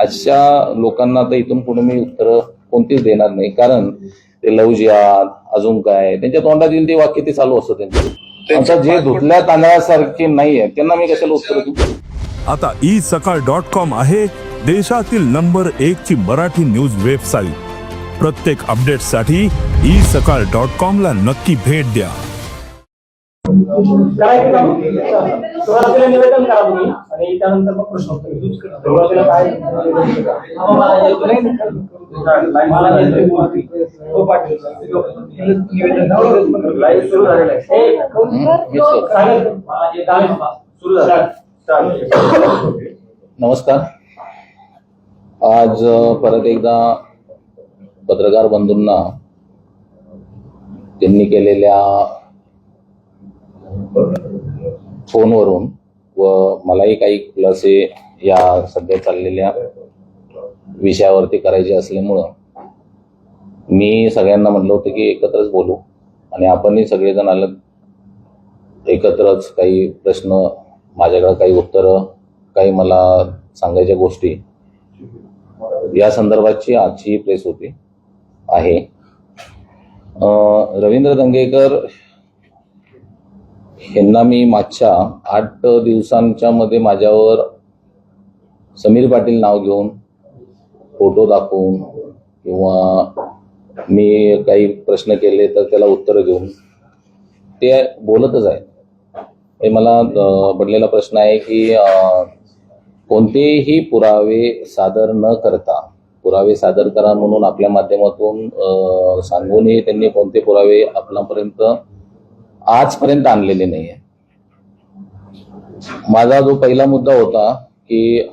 अशा लोकांना तर इथून पुढे मी उत्तर कोणतीच देणार नाही. कारण ते लव जिहाद अजून काय त्यांच्या तोंडात येईल ते वाक्य ते चालू असतं त्यांचं. आता जे धुतल्या तांदळासारखे नाहीये. त्यांना मी कशाला उत्तर देऊ? आता ई सकाळ डॉट कॉम आहे देशातील नंबर एक ची मराठी न्यूज वेबसाईट. प्रत्येक अपडेटसाठी ई सकाळ डॉट कॉम ला नक्की भेट द्या. करायचं का सुरुवातीला निवेदन करा तुम्ही आणि त्यानंतर मग प्रश्न सुरुवातीला काय लाईव्ह सुरू आहे. नमस्कार आज परत एकदा पत्रकार बंधूंना त्यांनी केलेल्या फोनवरून व मलाही काही खुलासे या सध्या चाललेल्या विषयावरती करायचे असल्यामुळं मी सगळ्यांना म्हणलं होतं की एकत्रच बोलू आणि आपणही सगळेजण आलं एकत्रच काही प्रश्न माझ्याकडं काही उत्तरं काही मला सांगायच्या गोष्टी या संदर्भाची आजची प्रेस होती आहे. रवींद्र दंगेकर यांना मी मागच्या आठ दिवसांच्या मध्ये माझ्यावर समीर पाटील नाव घेऊन फोटो दाखवून किंवा मी काही प्रश्न केले तर त्याला उत्तर देऊन ते बोलतच आहे हे मला पडलेला प्रश्न आहे की अं, कोणतेही पुरावे सादर न करता पुरावे सादर करा म्हणून आपल्या माध्यमातून सांगूनही त्यांनी कोणते पुरावे आपल्यापर्यंत आजपर्यंत आणलेले नाहीये. माझा जो पहिला मुद्दा होता की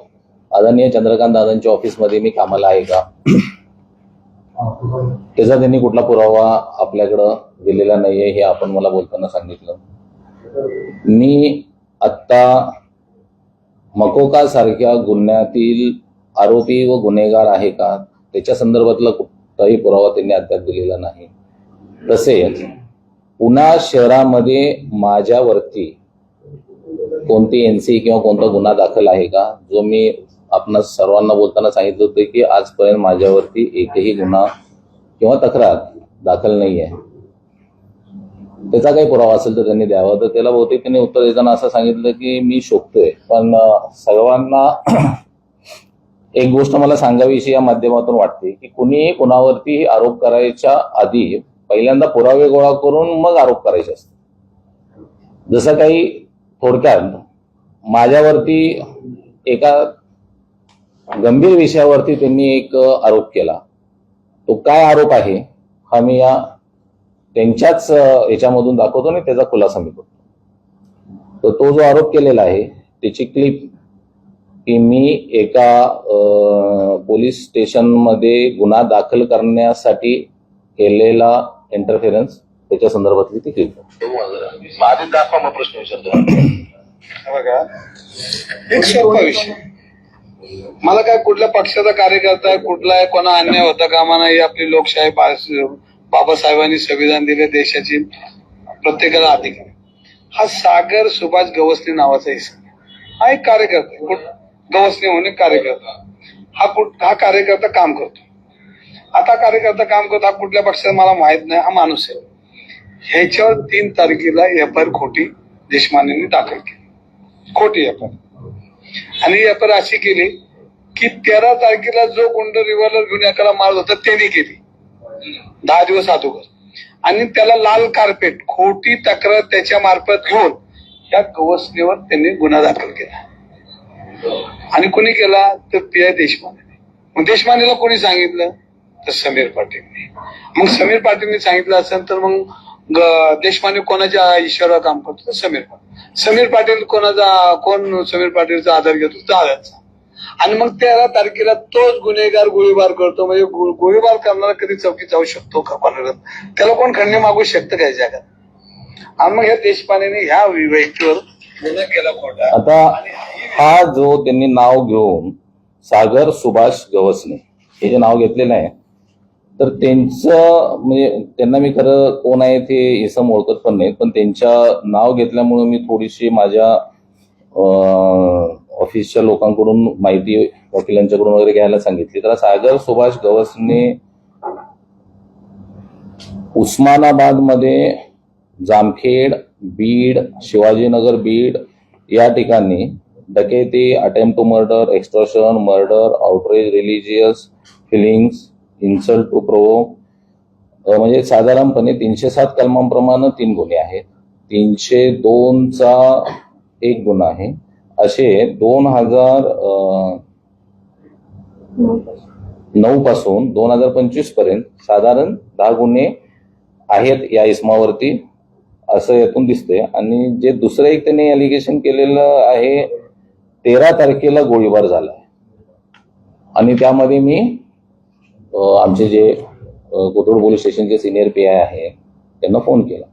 आदरणीय चंद्रकांत दादांच्या ऑफिसमध्ये मी कामाला आहे का? त्याचा त्यांनी कुठला पुरावा आपल्याकडं दिलेला नाहीये हे आपण मला बोलताना सांगितलं. मी आत्ता मकोका सारख्या गुन्ह्यातील आरोपी व गुन्हेगार आहे का? त्याच्या संदर्भातला कुठलाही पुरावा त्यांनी अद्याप दिलेला नाही. तसेच पुन्हा शहरामध्ये माझ्यावरती कोणती एनसी किंवा कोणता गुन्हा दाखल आहे का? जो मी आपणा सर्वांना बोलताना सांगितलं होतं की आजपर्यंत माझ्यावरती एकही गुन्हा किंवा तक्रार दाखल नाही आहे त्याचा काही पुरावा असेल तर त्यांनी द्यावा. तर त्याला बहुतेक त्यांनी उत्तर देताना असं सांगितलं की मी शोधतोय. पण सर्वांना एक गोष्ट मला सांगावीशी या माध्यमातून वाटते की कुणीही कुणावरती आरोप करायच्या आधी पहिल्यांदा पुरावे गोळा करून मग आरोप करायचे असतात. जसं काही थोडक्यात माझ्यावरती एका गंभीर विषयावरती त्यांनी एक आरोप केला. तो काय आरोप आहे हा मी या त्यांच्याच याच्यामधून दाखवतो आणि त्याचा खुलासा मी करतो. तर तो जो आरोप केलेला आहे त्याची क्लिप की मी एका पोलीस स्टेशनमध्ये गुन्हा दाखल करण्यासाठी केलेला इंटरफेरन्स त्याच्या संदर्भातली ती क्लिप आधी दाखवा मग प्रश्न विचारतो. हे बघा. एक सोपा विषय. मला काय कुठल्या पक्षाचा कार्यकर्ता आहे कुठला आहे कोणा अन्याय होता कामा नाही आपली लोकशाही बाबासाहेबांनी संविधान दिले देशाची प्रत्येकाला अधिकार. हा सागर सुभाष गवसने नावाचा इसम हा एक कार्यकर्ता गवसने म्हणून एक कार्यकर्ता. हा कुठ हा कार्यकर्ता काम करतो. आता कार्यकर्ता काम करतो हा कुठल्या पक्षाचा मला माहीत नाही हा माणूस आहे. ह्याच्यावर तीन तारखेला एफ आय आर खोटी देशमानेंनी दाखल केली. खोटी एफ आय आणि एफ आय आर अशी केली की तेरा तारखेला जो गुंड रिव्हॉल्वर घेऊन एकाला मारत होता त्यांनी केली. दहा दिवस अगोदर. आणि त्याला लाल कार्पेट खोटी तक्रार त्याच्या मार्फत घेऊन या गवसणीवर त्यांनी गुन्हा दाखल केला. आणि कोणी केला? तर पी आय देशमाने मग देशमानेला कोणी सांगितलं? तर समीर पाटीलने मग समीर पाटीलने सांगितलं असेल तर मग देशपांडे कोणाच्या इशारा काम करतो तर समीर पाटील. समीर पाटील कोणाचा कोण समीर पाटीलचा आधार घेतो? दादाचा आणि मग तेरा तारखेला तोच गुन्हेगार गोळीबार करतो. म्हणजे गोळीबार करणारा कधी चौकी जाऊ शकतो का कोणाला? त्याला कोण खंडणी मागू शकतं काय जगात? आणि मग ह्या देशपांडेने ह्या व्यक्तीवर गुन्हा केला खोटा. आता हा जो त्यांनी नाव घेऊन सागर सुभाष गवसने हे जे नाव घेतलेलं आहे तर त्यांचं म्हणजे त्यांना मी खरं कोण आहे ते इसम ओळखत पण नाही. पण त्यांच्या नाव घेतल्यामुळे मी थोडीशी माझ्या ऑफिसच्या लोकांकडून माहिती वकिलांच्याकडून वगैरे घ्यायला सांगितली. तर सागर सुभाष गवसने उस्मानाबादमध्ये जामखेड बीड शिवाजीनगर बीड या ठिकाणी dacoity attempt to murder extortion murder outrage religious feelings insult to pro म्हणजे साधारणपणे तीनशे सात कलमांप्रमाणे तीन गुन्हे आहेत. तीनशे दोनचा एक गुन्हा आहे. असे दोन हजार नऊ पासून दोन हजार पंचवीसपर्यंत साधारण दहा गुन्हे आहेत या इस्मावरती असं यातून दिसतंय. आणि जे दुसरं एक त्यांनी अलिगेशन केलेलं आहे तेरा तारखेला गोळीबार झाला आणि त्यामध्ये मी आमचे जे कोथरूड पोलीस स्टेशनचे सिनियर पी आय आहे त्यांना फोन केला.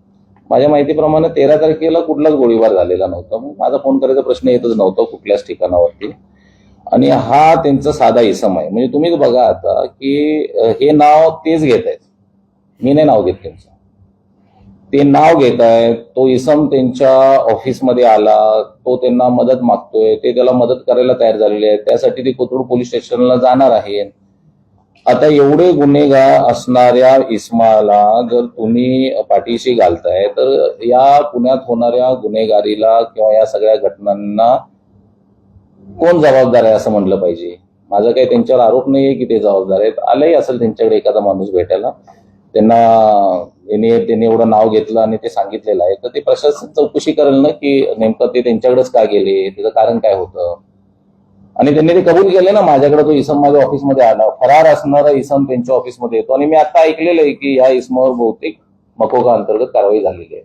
माझ्या माहितीप्रमाणे तेरा तारखेला कुठलाच गोळीबार झालेला नव्हता. मग माझा फोन करायचा प्रश्न येतच नव्हता कुठल्याच ठिकाणावरती. आणि हा त्यांचा साधा इसम आहे. म्हणजे तुम्हीच बघा आता की हे नाव तेच घेत आहेत. मी नाही नाव घेत त्यांचं. ते नाव घेत आहे तो इसम त्यांच्या ऑफिसमध्ये आला तो त्यांना मदत मागतोय ते त्याला मदत करायला तयार झालेले आहेत. त्यासाठी ते कोथरूड पोलीस स्टेशनला जाणार आहे आता एवढे गुन्हेगार असणाऱ्या इस्माला जर तुम्ही पाठीशी घालताय तर या पुण्यात होणाऱ्या गुन्हेगारीला किंवा या सगळ्या घटनांना कोण जबाबदार आहे असं म्हटलं पाहिजे? माझा काही त्यांच्यावर आरोप नाहीये की ते जबाबदार आहेत. आलंही असेल त्यांच्याकडे एखादा माणूस भेटायला. त्यांना त्यांनी त्यांनी एवढं नाव घेतलं आणि ते सांगितलेलं आहे. तर ते प्रशासन चौकशी करेल ना की नेमकं ते त्यांच्याकडेच का गेले? त्याचं कारण काय होतं? आणि त्यांनी ते कबूल केले ना माझ्याकडे तो इसम माझ्या ऑफिसमध्ये आला. फरार असणारा इसम त्यांच्या ऑफिसमध्ये येतो. आणि मी आता ऐकलेलं आहे की या इसमावर बहुतेक मकोका अंतर्गत कारवाई झालेली आहे.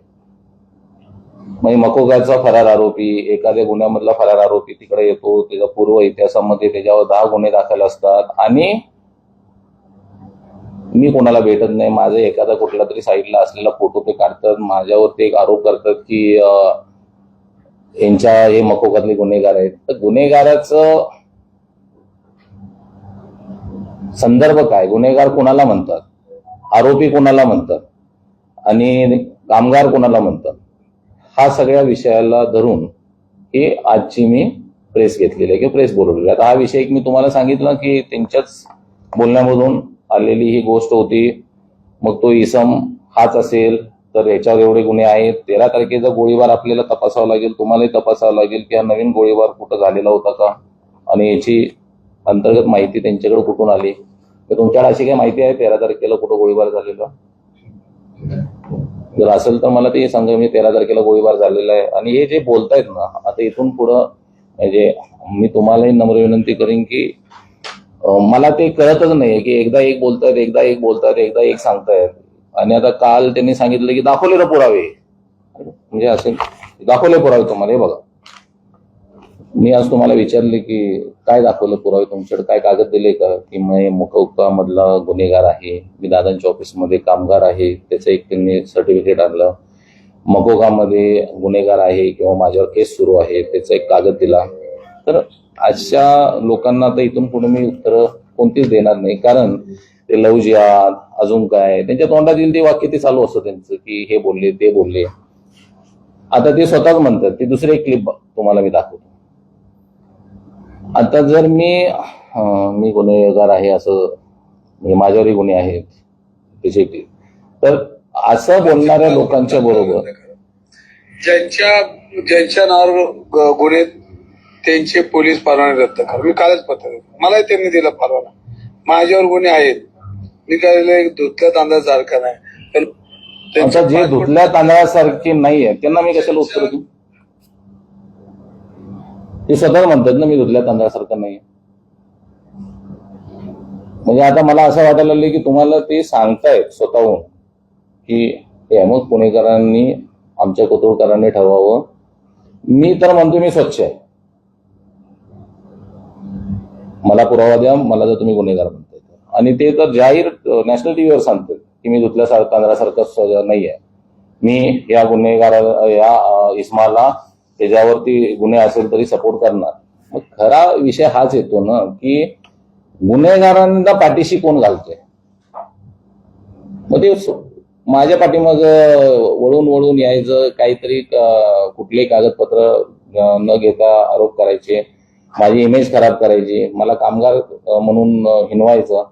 म्हणजे मकोकाचा फरार आरोपी एखाद्या गुन्ह्यामधला फरार आरोपी तिकडे येतो त्याच्या पूर्व इतिहासामध्ये त्याच्यावर दहा गुन्हे दाखल असतात. आणि मी कोणाला भेटत नाही माझा एखादा कुठला तरी साईडला असलेला फोटो ते काढतात. माझ्यावरती एक आरोप करतात की यांच्या हे मकोकातले गुन्हेगार आहेत. तर गुन्हेगाराचं संदर्भ काय? गुन्हेगार कोणाला म्हणतात? आरोपी कोणाला म्हणतात? आणि कामगार कोणाला म्हणतात? हा सगळ्या विषयाला धरून ही आजची मी प्रेस घेतलेली आहे किंवा प्रेस बोलवलेली आता हा विषय मी तुम्हाला सांगितलं की त्यांच्याच बोलण्यामधून आलेली ही गोष्ट होती. मग तो इसम हाच असेल तर याच्यावर एवढे गुन्हे आहेत. तेरा तारखेचा गोळीबार आपल्याला तपासावा लागेल. तुम्हालाही तपासावं लागेल की हा नवीन गोळीबार कुठं झालेला होता का? आणि याची अंतर्गत माहिती त्यांच्याकडे कुठून आली? तर तुमच्याकडे अशी काही माहिती आहे तेरा तारखेला कुठं गोळीबार झालेला? जर असेल तर मला ते सांगा मी तेरा तारखेला गोळीबार झालेला आहे. आणि हे जे बोलतायत ना आता इथून पुढं म्हणजे मी तुम्हालाही नम्र विनंती करेन की मला ते कळतच नाही की एकदा एक बोलतायत एकदा एक बोलतायत एकदा एक सांगतायत. आणि आता काल त्यांनी सांगितलं की दाखवले ना पुरावे. म्हणजे असे दाखवले पुरावे तुम्हाला हे बघा. मी आज तुम्हाला विचारले की काय दाखवलं पुरावे तुमच्याकडे? काय कागद दिले का? की मी मुखौका मधला गुन्हेगार आहे मी दादांच्या ऑफिसमध्ये कामगार आहे त्याचं एक त्यांनी सर्टिफिकेट आणलं. मकोकामध्ये गुन्हेगार आहे किंवा माझ्यावर केस सुरू आहे त्याचा एक कागद दिला. तर आजच्या लोकांना तर इथून पुढे मी उत्तरं कोणतीच देणार नाही. कारण ते लव जिहाद अजून काय? त्यांच्या तोंडात येईल ते वाक्य ते चालू असतं त्यांचं की हे बोलले ते बोलले. आता ते स्वतःच म्हणतात ते दुसरी एक क्लिप तुम्हाला मी दाखवतो. आता जर मी मी गुन्हेगार आहे असं म्हणजे माझ्यावरही गुन्हे आहेत त्याचे तर असं बोलणाऱ्या लोकांच्या बरोबर ज्यांच्या ज्यांच्या नावावर गुन्हे त्यांचे पोलीस परवाने रद्द करा मी कालच पत्र मला मलाही त्यांनी दिला परवाना. माझ्यावर गुन्हे आहेत. मी काय लय धुतल्या तांदळासारखा नाही. पण आता जे धुतल्या तांदळासारखे नाहीये. त्यांना मी कशाला उत्तर देऊ? ते स्वतः म्हणतात ना मी धुतल्या तांदळासारखं नाहीये. म्हणजे आता मला असं वाटायला लागलं की तुम्हाला ते सांगतायत स्वतःहून की हे मग पुणेकरांनी आमच्या कोथरूडकरांनी ठरवावं. मी तर म्हणतो मी स्वच्छ आहे. मला पुरावा द्या मला जर तुम्ही गुन्हेगार म्हणताय तर. आणि ते तर जाहीर नॅशनल टीव्हीवर सांगतात की मी धुतल्या सार- तांदळासारखं नाही आहे मी या गुन्हेगारा या इस्माला त्याच्यावरती गुन्हे असेल तरी सपोर्ट करणार. मग खरा विषय हाच येतो ना की गुन्हेगारांना पाठीशी कोण घालतोय? मग ते माझ्या पाठीमाग वळून वळून यायचं काहीतरी कुठले कुठलेही कागदपत्र न घेता आरोप करायचे माझी इमेज खराब करायची मला कामगार म्हणून हिनवायचं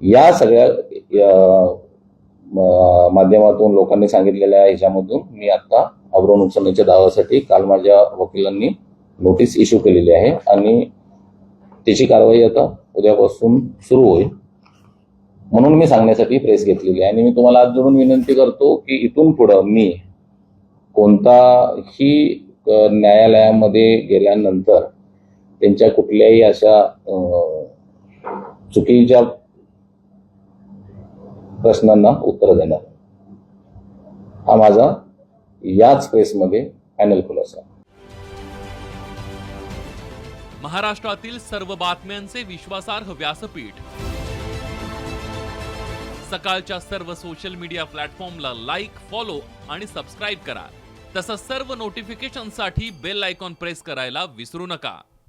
या सगळ्या माध्यमातून लोकांनी सांगितलेल्या ह्याच्यामधून मी आता अब्रो नुकसानीच्या दाव्यासाठी काल माझ्या वकिलांनी नोटीस इश्यू केलेली आहे आणि त्याची कारवाई आता उद्यापासून सुरू होईल म्हणून मी सांगण्यासाठी प्रेस घेतलेली आहे. आणि मी तुम्हाला आज जोडून विनंती करतो की इथून पुढं मी कोणताही न्यायालयामध्ये गेल्यानंतर त्यांच्या कुठल्याही अशा चुकीच्या प्रश्नांना उत्तर देणार. हा माझा याच प्रेसमध्ये फायनल खुलासा महाराष्ट्रातील सर्व बातम्यांचे विश्वासार्ह व्यासपीठ. सकाळच्या सर्व सोशल मीडिया प्लॅटफॉर्मला लाईक फॉलो आणि सबस्क्राईब करा. तसंच सर्व नोटिफिकेशनसाठी बेल आयकॉन प्रेस करायला विसरू नका.